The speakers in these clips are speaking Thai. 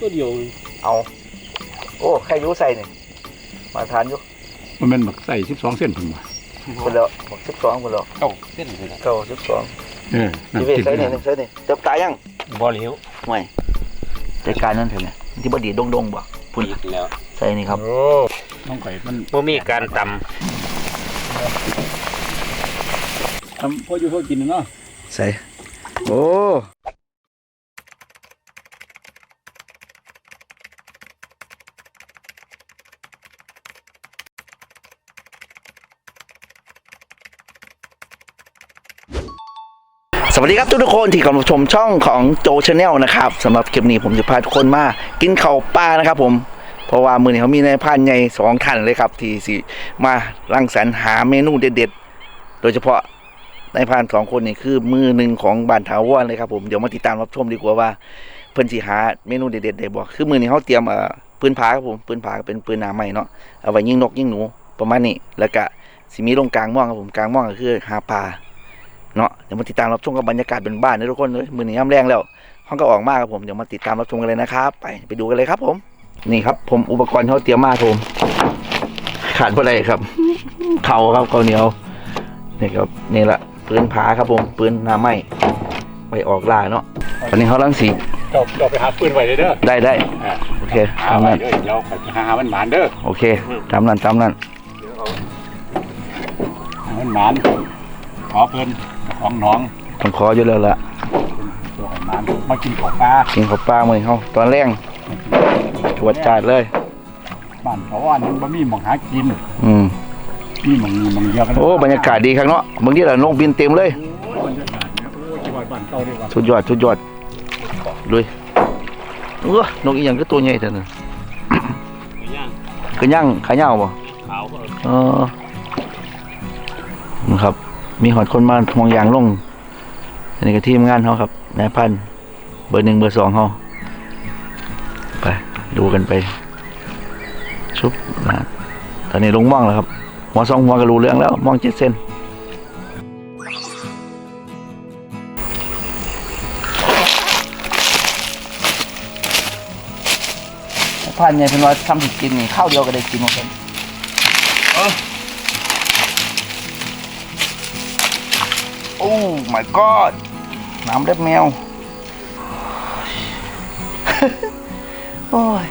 ตัวเดียวเอาโอ้ใครอยุ่ใส่นี่มาทานอยุมันเป็นบักใส่สิบสองเส้นถึงว่ะคนแล้วบอกสิบสองคนแล้วเก้าเส้นเลยนะเก้าสิบสองเออนั่นพี่เวทกินใส่ได้นี่ใส่นี่เติบตายยังบ่เหลียวไม่จัดการนั่นเถอะเนี่ยที่บดีดงดงๆบ่พุ่นอีกแล้วใส่นี่ครับโอ้น้องไก่มันบ่มีการตทำพ่ออยู่พ่อกินน่ะเนาะใส่โอ้ วัสดีครับทุกๆคนที่กำลังชมช่องของโจชาแนลนะครับสำหรับคลิปนี้ผมจะพาทุกคนมากินข้าวปลานะครับผมเพราะว่ามือนี้เขามีในายพานใหญ่สองท่านเลยครับที่สิมารังสรรค์หาเมนูเด็ดๆ โดยเฉพาะในายพานสองคนนี่คือมือหนึ่งของบ้านถาวรเลยครับผมเดี๋ยวมาติดตามรับชมดีกว่าว่าเพิ่นสิหาเมนูเด็ดๆได้บ่คือมือนี้เขาเตรียมเอ่อปืนผาครับผมปืนผาเป็นปืนหนาใหม่เนาะเอาไว้ยิงนกยิงหนูประมาณนี้แล้วก็สิมีลงกลางม่วงครับผมกลางม่วงก็คือหาปลา เนาะเดี๋ยวมาติดตามรับชมกับบรรยากาศเป็นบ้านนะทุกคนเลยมือนี้ย่ำแรงแล้วห้องก็ออกมาครับผมเดี๋ยวมาติดตามรับชมกันเลยนะครับไปไปดูกันเลยครับผม นี่ครับ ผมอุปกรณ์ที่เขาเตรียมมาครับผมขาดเพราะอะไรครับเขาครับเขาวเหนียวนี่ครับนี่แหละปืนผาครับผมปืนหน้าไม้ไปออกล่าเนาะตอนนี้เขาลังสีเจ้าเจ้าไปหาปืนไว้เลยเด้อได้ได้อ่าโอเคหาตามไว้นั้นเด้อเดี๋ยวไปหามันหมานเด้อโอเคตามนั้นตามนั้นหามันหมาน ขอเพิ่นเจ้าของหน้องผมขออยู่แล้วล่ะตัวให้หมานมากินข้าวปลากินข้าวปลามือเขาตอนแรงตรวจจัดเลย บ้านเขาว่ามันบ่มีหมองหากินอืมมีหมองหมองเดียวกันโอ้บรรยากาศดีครับเนาะบางทีเรานกบินเต็มเลย โอ้ยบรรยากาศเนี่ยโอ้ยจังหวัดบ้านเก่าดีกว่าสุดยอดสุดยอดลุยเออนกอีหยังก็ตัวใหญ่เท่านั้นย่างก็ย่างขายาวบ่ขาวก็เออนะครับ มีหอดคนมาทวงยางลงอันนี้ก็ทีมงานเขาครับนายพันธุ์เบอร์หนึ่งเบอร์สองเขาไปดูกันไป ชุบนะตอนนี้ลงม่องแล้วครับหัวสองหัวก็รู้เรื่องแล้วม่องเจ็ดเส้นพันธุ์ไงเป็นว่าทำให้กินนี่ข้าวเดียวก็ได้กินหมดเลย โอ้ my god น้ำเล็บแมว โอ้ย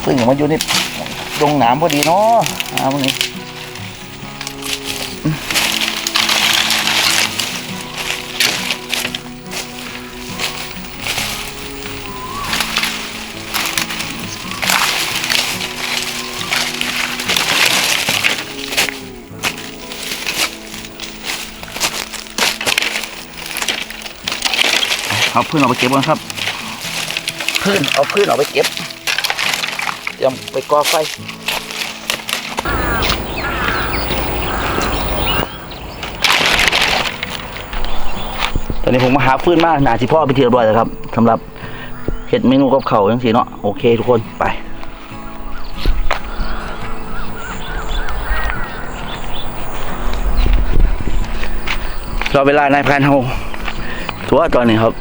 เพิ่งมาอยู่ในดงหนามพอดีเนาะน้ำนี้ เอาพื้นออกไปเก็บก่อนครับ พื้นเอาพื้นออกไปเก็บเตรียมไปก่อไฟตอนนี้ผมมาหาฟืนมากหนาที่พ่อไปเทียบร้อยแล้วครับสำหรับเห็ดเมนูกับเขาวยังสีเนาะโอเคทุกคนไปรอเวลานายพรานเฮา ถือว่าตอนนี้ครับ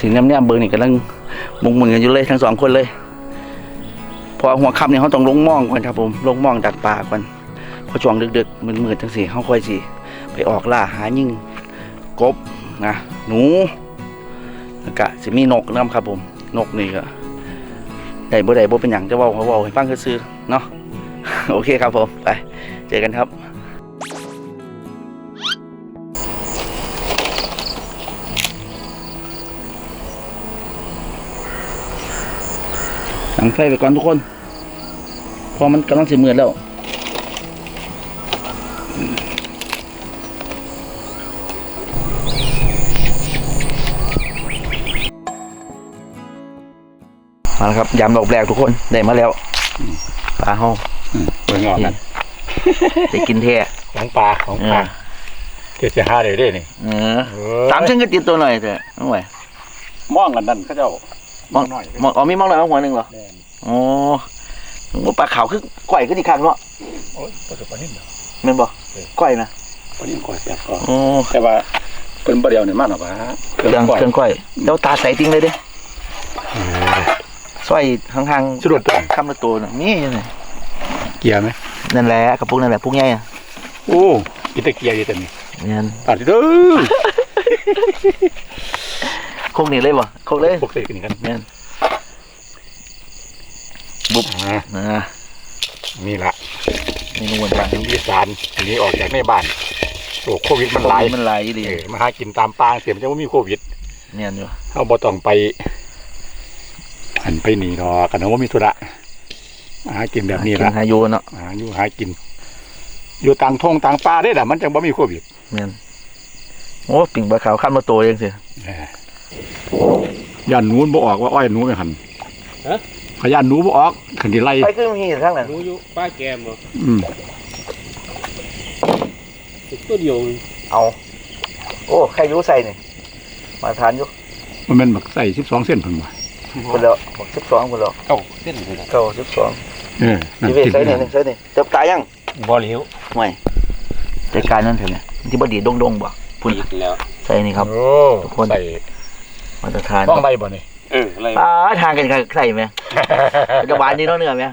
สิน้ำเนี่ยเบอร์นี่กำลังมุงมุนกันอยู่เลยทั้งสองคนเลย พอหัวค่ำเนี่ยเขาต้องลงมองก่อนครับผมลงมองดักปลาก่อนพอช่วงดึกๆมืดๆทั้งสี่เขาค่อยสิไปออกล่าหายิ่งกบนะหนูแล้วก็จะมีนกน้ำครับผมนกนี่ก็ได้บ่ได้บ่เป็นอย่างจะว่าเขาเว่าให้ฟังซื่อเนาะโอเคครับผมไปเจอกันครับ สั่งไฟไปก่อนทุกคน พอมันกำลังสิมืดแล้วมาแล้วครับยำดอกแรกทุกคนได้มาแล้วปลาเฮาอืมเบิ่งออกกันได้กินแท้ของปลาของเอปลาอเจ็ดจะหาได้เด้นี่เออเออสามชิ้นก็ติดตัวหน่อยเถอะน้องไหวมองกันนั่นเขาเจ้า มองน้อยมองอ๋อมีมองหน่อยเอาหัวหนึ่งเหรอแม่นโอ้โหปลาขาวคือก่อยขึ้นอีกครั้งเนาะโอ้ยประสบการณ์นิดเดียวแม่นบ่เออ ก่อยนะวันนี้ก่อยแซ่บก็โอ้แต่ว่าเป็นประเดี๋ยวเนี่ยมากหรอวะเครื่องเครื่องก้อยแล้วตาใสติ้งเลยเด้สร้อยห่างๆสุดตัวคำละตัวน่ะนี่เลยเกียร์ไหมนั่นแหละกระปุกนั่นแหละปุกใหญ่อะโอ้กินแต่เกียร์ดีแต่นี่เนี่ยตัดดิเด้อ โคกนี่เลยบ่โคกเลยพวกเสกนี่กันเนี่ยบุ๊บอ่านะนี่ละเมนูหวานทางอีสานอันนี้ออกจากในบ้านโอ้โควิดมันๆหลายมันหลายดีเออมาหากินตามปางเสียมันจะว่ามีโควิดเนี่ยอยู่เขาบ่ต้องไปหันไปหนีหรอกกันนะว่ามีธุระมาหากินแบบนี้กิละนหาอยูเนาะหาอยู่หากิน อยู่ต่างทงต่างป่าได้แหละมันจังบ่มีโควิดเนี่ยโอ้ปิ่งปลาขาวข้ามมาตัวเองสิเออ ย่านหนูบ่ออกว่าอ้อยหนูไม่หันฮะ ขย่านหนูบ่ออกขันดีไล่ไปขึ้นมีทั้งนั้นรู้อยู่ป้าแกมบ่อืมตัวเดียวเอา โอ้ใครอยูใส่นี่มาทานอยุมันเป็นบักใส่สิบสองเส้นเพิ่นว่าคนละหกสิบสองคนละเก้าเส้นเลยนะเก้าสิบสองเออนั่นยี่เวกินใส่นี่หนึ่งใส่นี่เติบตายยังบ่เหลียวไม่แต่การนั่นเถอะเนี่ยที่บดีดงดงๆบ่พุ่นปิดแล้วใส่นี่ครับ โอ้ทุกคน ใส่ มาตรฐานท้องไรบ่นี่เอออะไรอ่าทางกันใส่ไหมมันจะหวานดีเนาะเนื้อไหม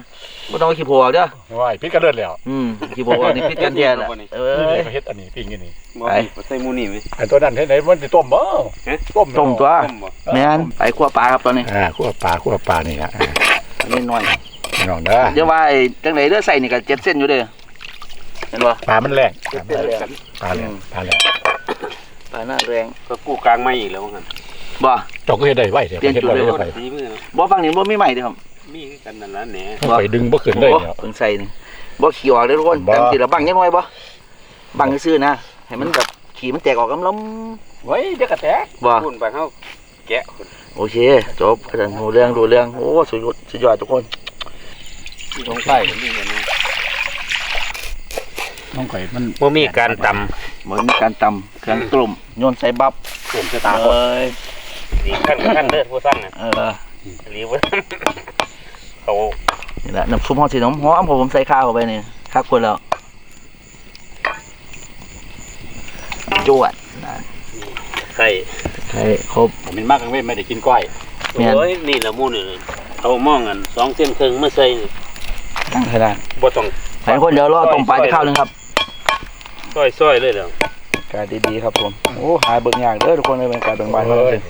ไม่ต้องเอาขี้โพเอาเด้อว้ายพิษกระเลิดแล้วอืมขี้โพเอานี่พิษกันแท้แหละเอ้นี่ยเขาเฮ็ดอันนี้ปิ้งอันนี้บ่มีใส่หมูนี่ไหมอันตัวนั้นเฮ็ดไหนมันสิต้มบ่ฮะต้มต้มตัวต้มบ่แม่นไปขั้วปลาครับตอนนี้อ่าคั่วปลาคั่วปลานี่ฮะอ่าอันนี้น้อยพี่น้องเด้อเดี๋ยวว่าไอ้จังไหนเด้อใส่นี่ก็เจ็ดเส้นอยู่เด้อเห็นบ่ปลามันแรงเจ็ดเส้นเลยปลาแรงปลาแรงปลาหน้าแรงก็กู้กลางไม่อีกแล้วงั้น บ่เจอกก็เฮ็ดได้ไว้เดี๋ยวเปลี่ยนเฮ็ดจุดไว้เลยเฮ็ดไปตีมือนะบ่ฟังนี่บ่มีใหม่เด้อครับ มีคือกันนั่นล่ะแหน่ต้องไปดึงบ่ขึ้นเลยโอ้เดี๋ยวเพิ่งใส่นี่บ่ขี้ออกเด้อทุกคนบ่จังสิละบังยังน้อยบ่บังซื่อๆนะให้มันแบบขี้มันแตกออกกำล้ำเฮ้ยเดี๋ยวกระแตกบ่พุ่นไปเฮาแกะพุ่นโอเคจบอาจารย์รู้เรื่องรู้เรื่องโอ้สุดยอดสุดยอดทุกคนตรงใต้ก็มีกันนะน้องไข่มันบ่มีการตเหมือนมีการตำเครื่องกลุ่มโยนใส่บับำผมจะตาเอ้ย ดีขั้นขั้นเด้อผู้สั่งน่ะเออรีบเขานี่แหละน้ำซุปหอมสีน้ำหอมผมใส่ข้าวเข้าไปนี่ข้าวคนแล้วจวดนะไข่ใช่ครบผมเป็นมากกังเว้นไม่ได้กินก้อยแม่นโอ้ยนี่ละหมูนี่เอามองกันสองเส้นครึ่งมาใส่นี่ตั้งขนาดบ่ต้องใส่คนเดียวรอต้มปลาจะข้าวหนึงครับซอยๆเลยเด้อการดีๆครับผมโอ้หาเบิ่งยากเด้อทุกคนเลยเป็นการเบิ่งบานมากเลย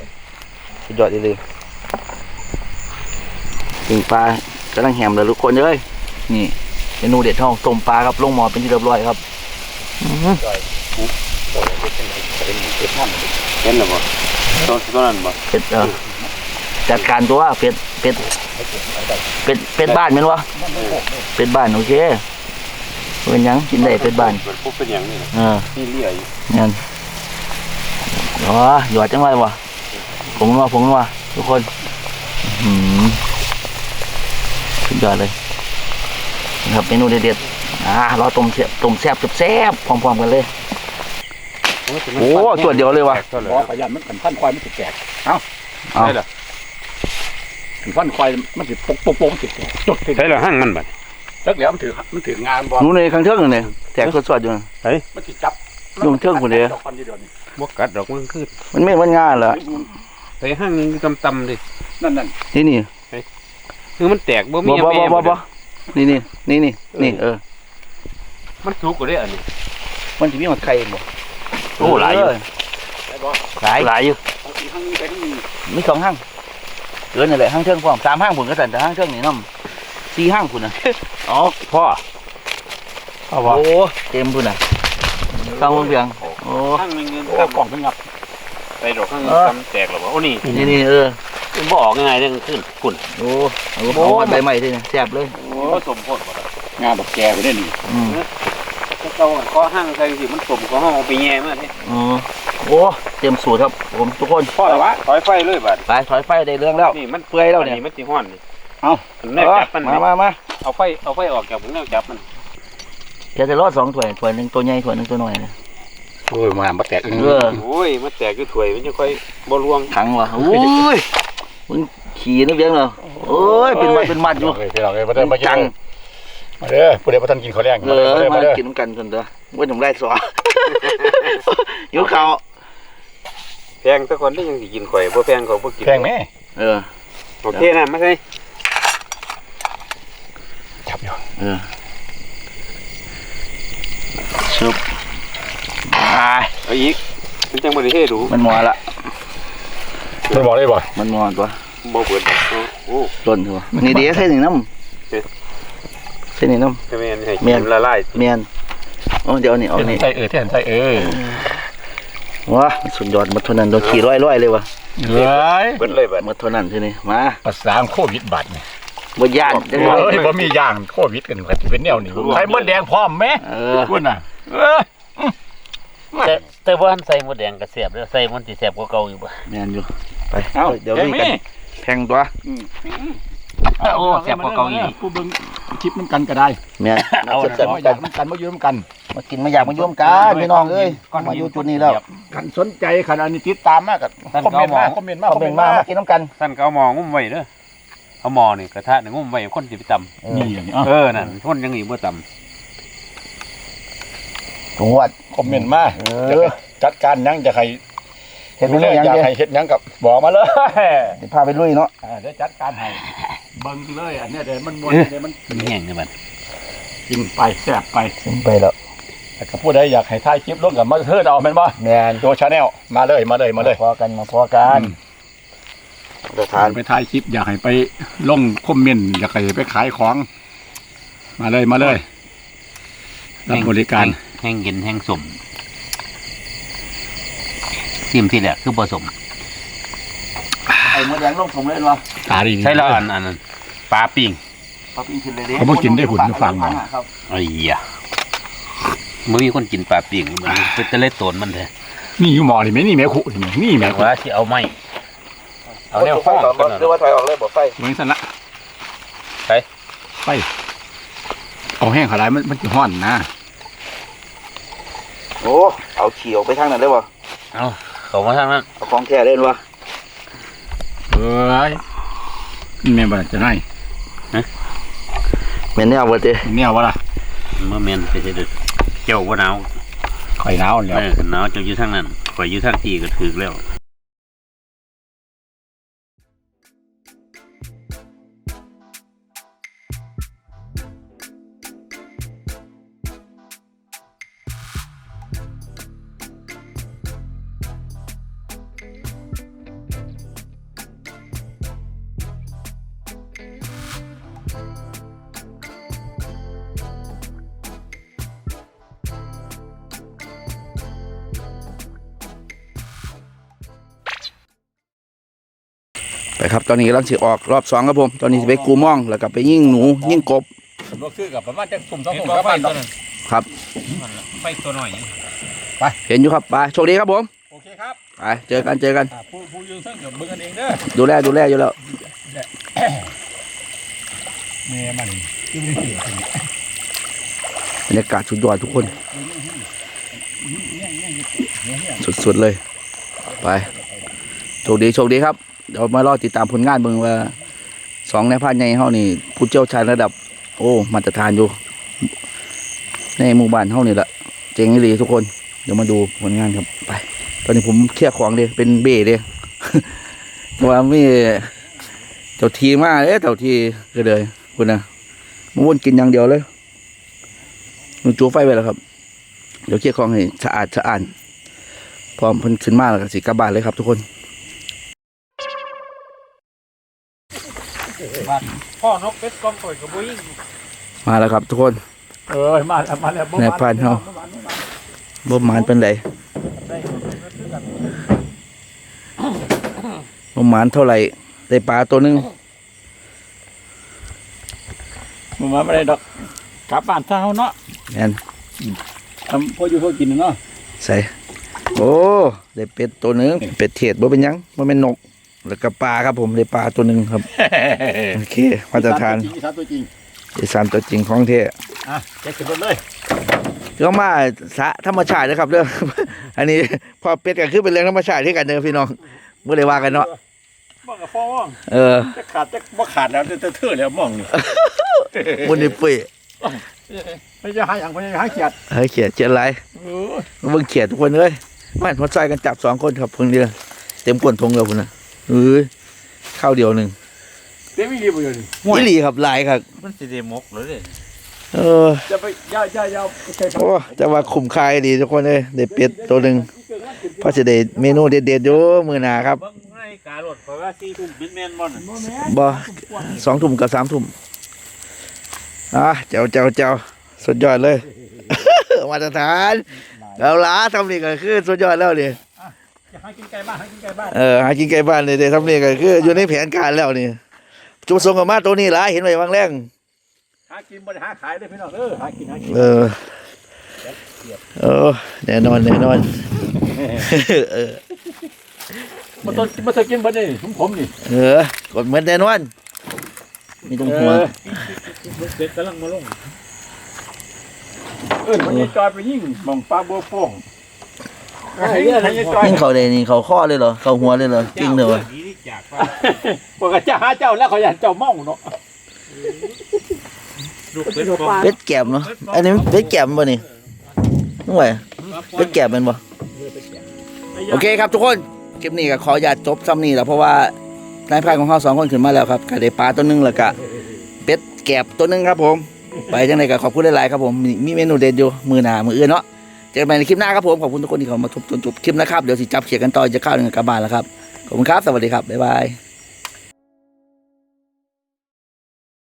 สุดยอดดีๆปิ่งปลากำลังแหมเลยทุกคนเลยนี่เมนูเด็ดท้องต้มปลาครับลงหม้อเป็นที่เรียบร้อยครับอื้อหือเห็นแล้วบ่ตัวตัวนั้นบ่เป็ดเออจัดการตัวเป็ดเป็ดเป็ดเป็ดบ้านแม่นวะเป็ดบ้านโอเคเป็นหยังกินได้เป็ดบ้านมันปุ๊บเป็นหยังนี่นะเออนี่เลี่ยอยู่นั่นอ๋อหยอดจังไรวะ ผงนัวผงนัวทุกคนอื้อหือสุดยอดเลยนะครับเมนูเด็ดๆอ่ารอต้มเสียบต้มแซ่บแซ่บๆพร้อมๆกันเลยโอ้จวดเดียวเลยวะเพราะขยันมันกันพันควายมันสิแตกเอ้าเอาได้เหรอกันพันควายมันสิปกปกปกมันสิแตกจุดที่ใช่แล้วหั่งมันบัดจักแล้วมันถือมันถืองานบ่หนูในข้างเทิงนี่แตกสดๆอยู่นะมันสิจับยุ่งเทิงคนเดียวดอกพันอยู่เดียวนี่บ่กัดดอกมันคือมันไม่มันง่ายเหรอ ใส่หั่งตำๆดินั่นนั่นนี่นี่คือมันแตกบ่มีบ่บ่แม่บ่บ่บ่นี่นี่นี่นี่นี่เออ มันสุกกว่าเด้ออันนี้ มันจะมีหมดไข่บ่โอ้หลายอยู่ได้บ่หลายหลายอยู่บางทีข้างนี้ไปนี่มีสองห้างเกินนี่แหละห้างเทิงพร้อมสามห้างผุนก็สั่นแต่ห้างเทิงนี่น้ำสี่ห้างผุนน่ะอ๋อพ่อเอาบ่โอ้เต็มผุนน่ะฟังเบิ่งเพียงโอ้หั่งหนึงเงินโอ้ตำกล่องมันงับ ใส่ดอกหั่งเออตำแตกแล้วบ่โอ้นี่นี่นี่เออมันบ่ออกง่ายๆเด้อขึ้นคุณโอ้เอาเอามาใบใหม่ด้วยนะแซ่บเลยโอ้สมโพธิบ่ล่ะงานดอกแกไปได้นี่อืมถ้าเก่าขอหั่งใส่สิมันสมก็เฮาเอาไปแย่มาเด้อ๋อโอ้เต็มสูตรครับผมทุกคนพ่อแล้ววะถอยไฟเลยบัดไปถอยไฟได้เรื่องแล้วนี่มันเปื่อยแล้วเนี่ยอัมันสิฮ้อนนี่เอ้าแนวจับมันมามามาเอาไฟเอาไฟออกจากผมแนวจับมันแกจะรอดสองถ้วยถ้วยหนึ่งตัวใหญ่ถ้วยหนึ่งตัวน้อยนะ โอ้ยมาบ่แตกเออโอ้ยมันแตกคือถ้วยมันจะค่อยบ่รวงขังวะโอ้ยมึงขี่นึกเบี้ยงเหรอโอ้ยเป็นมัดเป็นมัดอยู่เฮ้ยพี่น้องเอ้ยมาเด้อมากินจังมาเด้อผู้ใดบ่ทันกินข้าวแรงเอมาเด้ออมาเด้อมามาเด้อกินน้ำกันคนเด้อว่าหนุ่มไร่สออยู่เขาแพงแต่ก่อนได้ยังสิกินข่อยบ่แพงเขาบ่กินแพงไหมเออโอเคนะมาใส่จับอยู่เออชุบ ไปเอาอีกมันจังบ่ได้เฮ็ดดูมันมอละมันบอกได้บ่มันมอตัวบ่เบิดดอกเอาโอ้ต้นตัวนี่ดีใส่หนึ่งน้เอ๊ะำใส่หนึ่งน้ก็แม่นให้แม่กินนละลายำเมียนโอ้เดี๋ยวนี่เอาเทียนนี่ใส่เออเทียนใส่เออว้าสุดยอดหมาเท่านั้นโดนขี่ร้อยร้อยๆเลยวะเฮ้ยเบิดเลยบัดหมาเท่านั้นทีนี้มาภาษาโควิดบัตรนี่บ่ย่านจังเฮ้เลยยบ่มีย่างโควิดกันก็สิเป็นแนวนี้ใส่มดแดงพร้อมไหมเออคุณน่ะเอ้ย แต่แต่ว่าอันใส่หมดแดงก็เสียบแล้วใส่มันสิเสียบกว่าเก่าอยู่บ่เมียนอยู่ไปเอ้าเดี๋ยวแกงนี่มีกันแพงตัวโอ้เสียบกว่าเก่าอีกผู้เบิ่งคลิปน้ำกันก็ได้เมียนเอาเสร็จมาๆอยากน้ำกันมาอยู่น้ำกันมากินมาอยากมาโยมกันพี่น้องเอ้ยมาอยู่จุดนี้แล้วขันสนใจขันอันนี้ติดตามมากกับคอมเมนต์มาคอมเมนต์มาคอมเมนต์มามากินน้ำกันท่านก็เอาหม้องุ้มไว้เด้อเอาหม้อนี่กระทะนี่งุ้มไว้คนสิไปตำนี่อย่างนี้อะเออนั่นคนยังอีบ่ตำ ตงวัด คอมเมนต์มาเออจัดการหยังจะใครเห็นไหมเนี่ยยังอยากเดียวให้เฮ็ดหยังกับบอกมาเลยเดี๋ยวพาไปลุยเนาะอ่าเดี๋ยวจัดการให้เบิ่งเลยอันเนี้ยเดี๋ยวมันมวนเดี๋ยวมันมันแห้งนี่บัดกินไปแซ่บไปขึ้นไปแล้วแต่ก็ผู้ใดอยากให้ถ่ายคลิปร่วมกับมาเทิดเอาแม่นบ่แมนโจชาแนลมาเลยมาเลยมาเลยพอกันมาพอกันจะทานไปถ่ายคลิปอยากให้ไปลงคอมเมนต์อยากให้ไปขายของ มาเลยมาเลยรับบริการ แห้งเย็นแห้งสมซิมที่แหละคือผสมไอ้มดแดงลงผมเลยเหรอตาดีใช่แล้วอันอันนั้นปลาปิ้งปลาปิ้งขึ้นเลยดิเขามากินได้หุ่นฟังมาครับไอ้ยะบ่มีคนกินปลาปิ้งมันเป็นตะเล็ดโตนมันแท้นี่อยู่หมอนี่ไหมนี่แม่คุนี่แม่นี่แม่คุว่าสิเอาไม้เอาแนวไฟฟ้องก่อนกันหรือว่าถอยออกเลยบอกไฟเหมือนสันละไปไปเอาแห้งขลายมันมันจะห้อนนะ โอ้เอาขี่ออกไปทางนั้นเลยวะเอาเข้ามาทางนั้นเอาของแท้เล่นวะเอ้ยนี่แม่บ่จะไหนเหม็นแนวเบิดเด้เนี่ยวะล่ะเมื่อแม่นไปเฮ็ดเด้อเจ้าบ่หนาวไข่หนาวแล้วเออคันหนาวเจ้าอยู่ทางนั้นข่อยอยู่ทางที่ก็ถึกแล้ว ไปครับตอนนี้กำลังสิออกรอบสองครับผม ตอนนี้สิไปกูม่องแล้วก็ไปยิงหนูยิงกบก็คือกับประมาณจะกลุ่มสองเห็กนลุ่มบ่ก็ไฟบ้านตัวนั้นครับไฟตัวน้อยเห็นอยู่ครับไปโชคดีครับผมโอเคครับไปเจอกันเจอกันอ่าผู้ผู้ยืนซึ่งเดี๋ยวเบิ่งกันเองเด้อดูแลดูแลอยู่แล้วแม่มันกินได้เสียคนนี้บรรยากาศสุดยอดทุกคน สุดๆเลย ไปโชคดีโชคดีครับ เดี๋ยวมารอติดตามผลงานเบิ่งว่าสองในพรานใหญ่เฮานี่ผู้เชี่ยวชาญระดับ โอ้มาตรฐานอยู่ ในหมู่บ้านเฮานี่แหละเจ๋งเลยทุกคน เดี๋ยวมาดูผลงานครับไป ตอนนี้ผมเคลียร์ของเลยเป็นเบ้เลยแต่ว่าไม่เจ้าทีมากเลยเจ้าทีก็เลยคุณนะมาวนกินอย่างเดียวเลยมันจูไฟไปแล้วครับ เดี๋ยวเคลียร์ของให้สะอาดสะอาดพร้อมพิ่นขึ้นมาแล้วสิกลับบ้านเลยครับทุกคน พ่อนกเป็ดกองข่อยก็บ่ยิงมาแล้วครับทุกคน เออมาแล้วมาแล้วแม่พันธุ์เฮาบ่หมานเป็นไดบ่หมานเท่าไหร่ได้ปลาตัวหนึงมึงมาไม่ได้ดอกกลับบ้านเช้าเนาะแม่นทำพ่ออยู่พ่อกินเนาะใส่โอ้ได้เป็ดตัวหนึงเป็ดเทศบ่เป็นหยังบ่เป็นนก แล้วก็ปลาครับผมได้ปลาตัวหนึงครับโอเคมาตรฐานจริงสามตัวจริงอีสานตัวจริงของแท้อะแกขึ้นรถเลยก็มาสะธรรมชาตินะครับเด้ออันนี้พอเป็ดก็คือเป็นเรื่องธรรมชาติที่กันเด้อพี่น้องบ่ได้ว่ากันเนาะมองกับฟ้องเออจะขาดจะบ่ขาดแล้วจะเทื่อแล้วมองนี่บ่ได้เปื้ยไม่จะหาอย่างไม่จะหาเขียดเฮ้ยเขียดเขียดอะไรเออเบิ่งเขียดทุกคนเอ้ยมันพอใจกันจับสองคนครับเพิ่งเดียวเต็มกวนทงแล้วพุ่นน่ะ เอ้ยข้าวเดียวหนึ่งเต็มอีบ่อยู่นี่อีหลีครับหลายครับ มันสิได้มกเลยเด้เออจะไปย่าย่าย่าใส่ผักโอ้จะว่าคุ้มค่าดีทุกคนเลยได้เป็ดตัวหนึ่งเพราะจะได้เมนูเด็ดๆอยู่มื้อหน้าครับเบิ่งในการรถเพราะว่า4ทุ่มเป็นแม่นบ่น่ะบ่แม่นบ่สองทุ่มกับสามทุ่มอะเจ้าเจ้าเจ้าสุดยอดเลย มาตรฐานแล้วล่ะทำนี่ก็คือสุดยอดแล้วนี่จะหากินไก่บ้านหากินไก่บ้านเออหากินไกลบ้านเลยเด้ทำนี่ก็คืออยู่ในแผนการแล้วนี่จุดประสงค์กับมาตัวนี้ล่ะเห็นไว้วางแรงหากินบ่ได้หาขายเด้อพี่น้องเออหากินหากินเออเออแน่นอนแน่นอนเออมาต้นมาต้นกินบ่ได้ผมผมนี่เออกดเหมือนแน่นอนมีตรงหัวเด็กกำลังมาลงเออมันยังจอยไปยิ่งหมองปลาบัวโป่งให้เรื่องให้ ยังจอยยิ่งเขาเลยนี่เขาข้อเลยเหรอเขาหัวเลยเหรอจริงเลยวะดีที่จากว่าบอกกับเจ้าหาเจ้าแล้วเขาอยากเจ้าเมาเนาะลูกเป็ดบ่เป็ดแกบเนาะอันนี้เป็ดแกบมันบ่นี่นึกว่าเป็ดแกบมันบ่โอเคครับทุกคนคลิปนี้ก็ขออย่าตจบซ้ำนี่แหละเพราะว่านายพรานของเขาสองคนขึ้นมาแล้วครับก็ได้ปลาตัวหนึงแล้วก็เป็ดแกบตัวหนึงครับผม ไปจังไดก็ขอบคุณหลายๆครับผมมีมีเมนูเด็ดอยู่มือหน้ามืออื่นเนาะ เจอกันใหม่ในคลิปหน้าครับผม ขอบคุณทุกคนที่เข้ามาทุบจนจบคลิปนะครับ เดี๋ยวสิจับเขียกันต่อจะเข้าหนึ่งกับบ้านแล้วครับ ขอบคุณครับ สวัสดีครับ บ๊ายบาย